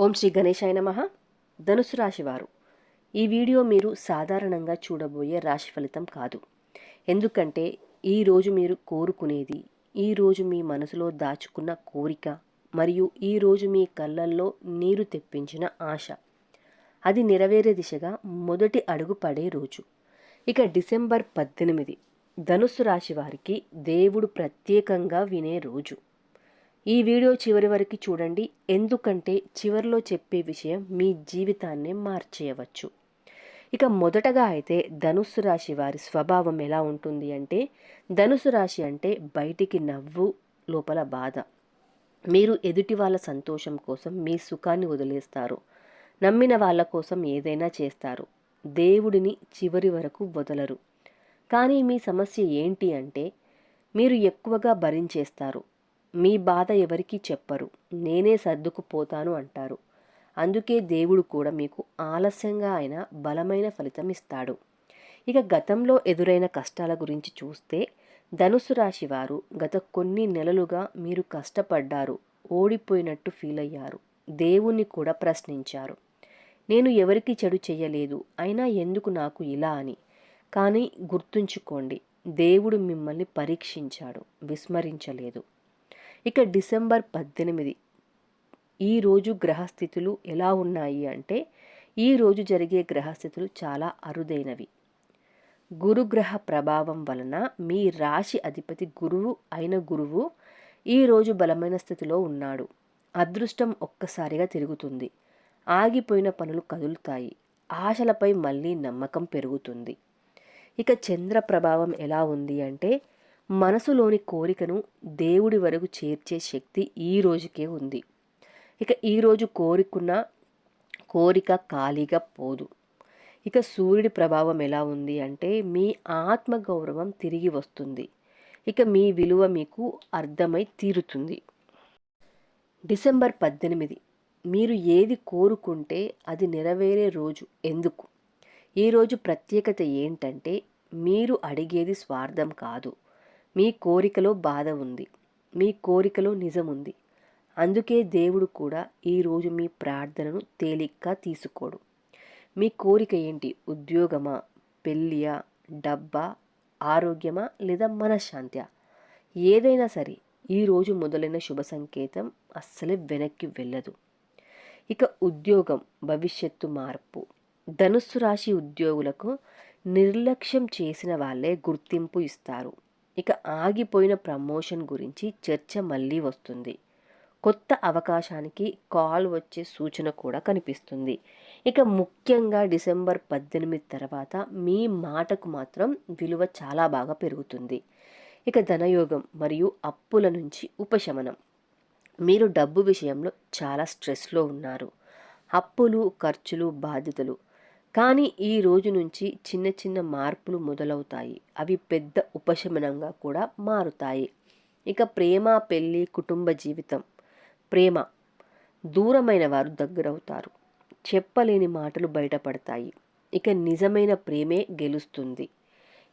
ఓం శ్రీ గణేశాయ నమ. ధనుసు రాశివారు. ఈ వీడియో మీరు సాధారణంగా చూడబోయే రాశి ఫలితం కాదు. ఎందుకంటే ఈరోజు మీరు కోరుకునేది ఈరోజు మీ మనసులో దాచుకున్న కోరిక మరియు ఈరోజు మీ కళ్ళల్లో నీరు తెప్పించిన ఆశ. అది నెరవేరే దిశగా మొదటి అడుగు పడే రోజు. ఇక డిసెంబర్ పద్దెనిమిది. ధనుస్సు రాశి వారికి దేవుడు ప్రత్యేకంగా వినే రోజు. ఈ వీడియో చివరి వరకు చూడండి. ఎందుకంటే చివరిలో చెప్పే విషయం మీ జీవితాన్నే మార్చేయవచ్చు. ఇక మొదటగా అయితే ధనుస్సు రాశి వారి స్వభావం ఎలా ఉంటుంది అంటే ధనుసు రాశి అంటే బయటికి నవ్వు లోపల బాధ. మీరు ఎదుటి వాళ్ళ సంతోషం కోసం మీ సుఖాన్ని వదిలేస్తారు. నమ్మిన వాళ్ళ కోసం ఏదైనా చేస్తారు. దేవుడిని చివరి వరకు వదలరు. కానీ మీ సమస్య ఏంటి అంటే మీరు ఎక్కువగా భరించేస్తారు. మీ బాధ ఎవరికీ చెప్పరు. నేనే సర్దుకుపోతాను అంటారు. అందుకే దేవుడు కూడా మీకు ఆలస్యంగా అయిన బలమైన ఫలితం ఇస్తాడు. ఇక గతంలో ఎదురైన కష్టాల గురించి చూస్తే ధనుసు రాశి వారు గత కొన్ని నెలలుగా మీరు కష్టపడ్డారు ఓడిపోయినట్టు ఫీల్ అయ్యారు. దేవుణ్ణి కూడా ప్రశ్నించారు. నేను ఎవరికి చెడు చేయలేదు అయినా ఎందుకు నాకు ఇలా అని. కానీ గుర్తుంచుకోండి దేవుడు మిమ్మల్ని పరీక్షించాడు విస్మరించలేదు. ఇక డిసెంబర్ పద్దెనిమిది. ఈరోజు గ్రహస్థితులు ఎలా ఉన్నాయి అంటే ఈరోజు జరిగే గ్రహస్థితులు చాలా అరుదైనవి. గురుగ్రహ ప్రభావం వలన మీ రాశి అధిపతి గురువు అయిన గురువు ఈరోజు బలమైన స్థితిలో ఉన్నాడు. అదృష్టం ఒక్కసారిగా తిరుగుతుంది. ఆగిపోయిన పనులు కదులుతాయి. ఆశలపై మళ్ళీ నమ్మకం పెరుగుతుంది. ఇక చంద్ర ప్రభావం ఎలా ఉంది అంటే మనసులోని కోరికను దేవుడి వరకు చేర్చే శక్తి ఈ రోజుకే ఉంది. ఇక ఈరోజు కోరికున్న కోరిక ఖాళీగా పోదు. ఇక సూర్యుడి ప్రభావం ఎలా ఉంది అంటే మీ ఆత్మగౌరవం తిరిగి వస్తుంది. ఇక మీ విలువ మీకు అర్థమై తీరుతుంది. డిసెంబర్ పద్దెనిమిది. మీరు ఏది కోరుకుంటే అది నెరవేరే రోజు. ఎందుకు? ఈరోజు ప్రత్యేకత ఏంటంటే మీరు అడిగేది స్వార్థం కాదు. మీ కోరికలో బాధ ఉంది. మీ కోరికలో నిజం ఉంది. అందుకే దేవుడు కూడా ఈరోజు మీ ప్రార్థనను తేలిగ్గా తీసుకోడు. మీ కోరిక ఏంటి? ఉద్యోగమా? పెళ్ళియా? డబ్బా? ఆరోగ్యమా? లేదా మనశ్శాంత్యా? ఏదైనా సరే ఈరోజు మొదలైన శుభ సంకేతం అస్సలే వెనక్కి వెళ్ళదు. ఇక ఉద్యోగం భవిష్యత్తు మార్పు. ధనుస్సు రాశి ఉద్యోగులకు నిర్లక్ష్యం చేసిన వాళ్ళే గుర్తింపు ఇస్తారు. ఇక ఆగిపోయిన ప్రమోషన్ గురించి చర్చ మళ్ళీ వస్తుంది. కొత్త అవకాశానికి కాల్ వచ్చే సూచన కూడా కనిపిస్తుంది. ఇక ముఖ్యంగా డిసెంబర్ పద్దెనిమిది తర్వాత మీ మాటకు మాత్రం విలువ చాలా బాగా పెరుగుతుంది. ఇక ధనయోగం మరియు అప్పుల నుంచి ఉపశమనం. మీరు డబ్బు విషయంలో చాలా స్ట్రెస్లో ఉన్నారు. అప్పులు ఖర్చులు బాధ్యతలు కానీ ఈ రోజు నుంచి చిన్న చిన్న మార్పులు మొదలవుతాయి. అవి పెద్ద ఉపశమనంగా కూడా మారుతాయి. ఇక ప్రేమ పెళ్ళి కుటుంబ జీవితం. ప్రేమ. దూరమైన వారు దగ్గరవుతారు. చెప్పలేని మాటలు బయటపడతాయి. ఇక నిజమైన ప్రేమే గెలుస్తుంది.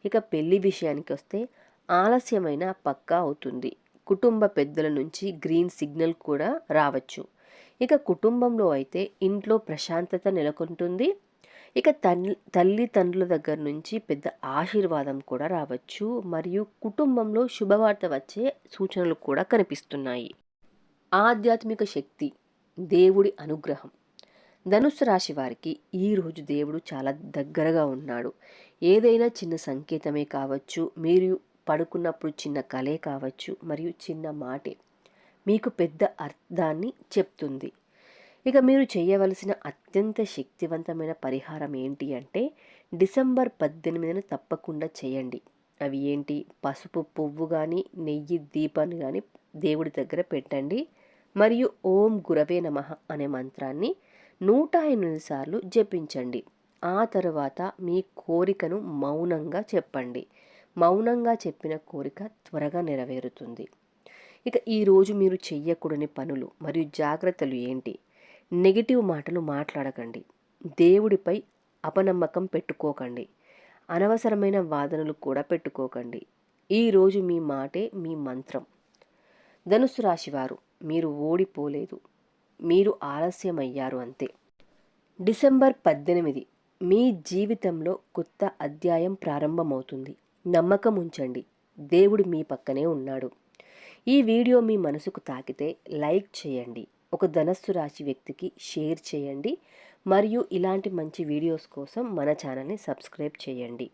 ఇక పెళ్ళి విషయానికి వస్తే ఆలస్యమైన పక్కా అవుతుంది. కుటుంబ పెద్దల నుంచి గ్రీన్ సిగ్నల్ కూడా రావచ్చు. ఇక కుటుంబంలో అయితే ఇంట్లో ప్రశాంతత నెలకొంటుంది. ఇక తల్లి తల్లిదండ్రుల దగ్గర నుంచి పెద్ద ఆశీర్వాదం కూడా రావచ్చు. మరియు కుటుంబంలో శుభవార్త వచ్చే సూచనలు కూడా కనిపిస్తున్నాయి. ఆధ్యాత్మిక శక్తి దేవుడి అనుగ్రహం. ధనుస్సు రాశి వారికి ఈరోజు దేవుడు చాలా దగ్గరగా ఉన్నాడు. ఏదైనా చిన్న సంకేతమే కావచ్చు మీరు పడుకున్నప్పుడు చిన్న కలే కావచ్చు మరియు చిన్న మాటే మీకు పెద్ద అర్థాన్ని చెప్తుంది. ఇక మీరు చేయవలసిన అత్యంత శక్తివంతమైన పరిహారం ఏంటి అంటే డిసెంబర్ పద్దెనిమిదిన తప్పకుండా చేయండి. అవి ఏంటి? పసుపు పువ్వు కానీ నెయ్యి దీపాన్ని కానీ దేవుడి దగ్గర పెట్టండి. మరియు ఓం గురవే నమ అనే మంత్రాన్ని నూట ఎనిమిది సార్లు జపించండి. ఆ తరువాత మీ కోరికను మౌనంగా చెప్పండి. మౌనంగా చెప్పిన కోరిక త్వరగా నెరవేరుతుంది. ఇక ఈరోజు మీరు చెయ్యకూడని పనులు మరియు జాగ్రత్తలు ఏంటి? నెగిటివ్ మాటలు మాట్లాడకండి. దేవుడిపై అపనమ్మకం పెట్టుకోకండి. అనవసరమైన వాదనలు కూడా పెట్టుకోకండి. ఈరోజు మీ మాటే మీ మంత్రం. ధనుసు రాశివారు మీరు ఓడిపోలేదు. మీరు ఆలస్యమయ్యారు అంతే. డిసెంబర్ పద్దెనిమిది మీ జీవితంలో కొత్త అధ్యాయం ప్రారంభమవుతుంది. నమ్మకం ఉంచండి. దేవుడు మీ పక్కనే ఉన్నాడు. ఈ వీడియో మీ మనసుకు తాకితే లైక్ చేయండి. ఒక ధనస్సు రాశి వ్యక్తికి షేర్ చేయండి. మరియు ఇలాంటి మంచి వీడియోస్ కోసం మన ఛానల్ని సబ్స్క్రైబ్ చేయండి.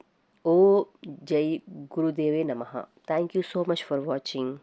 ఓ జై గురుదేవే నమ. Thank you so much for watching.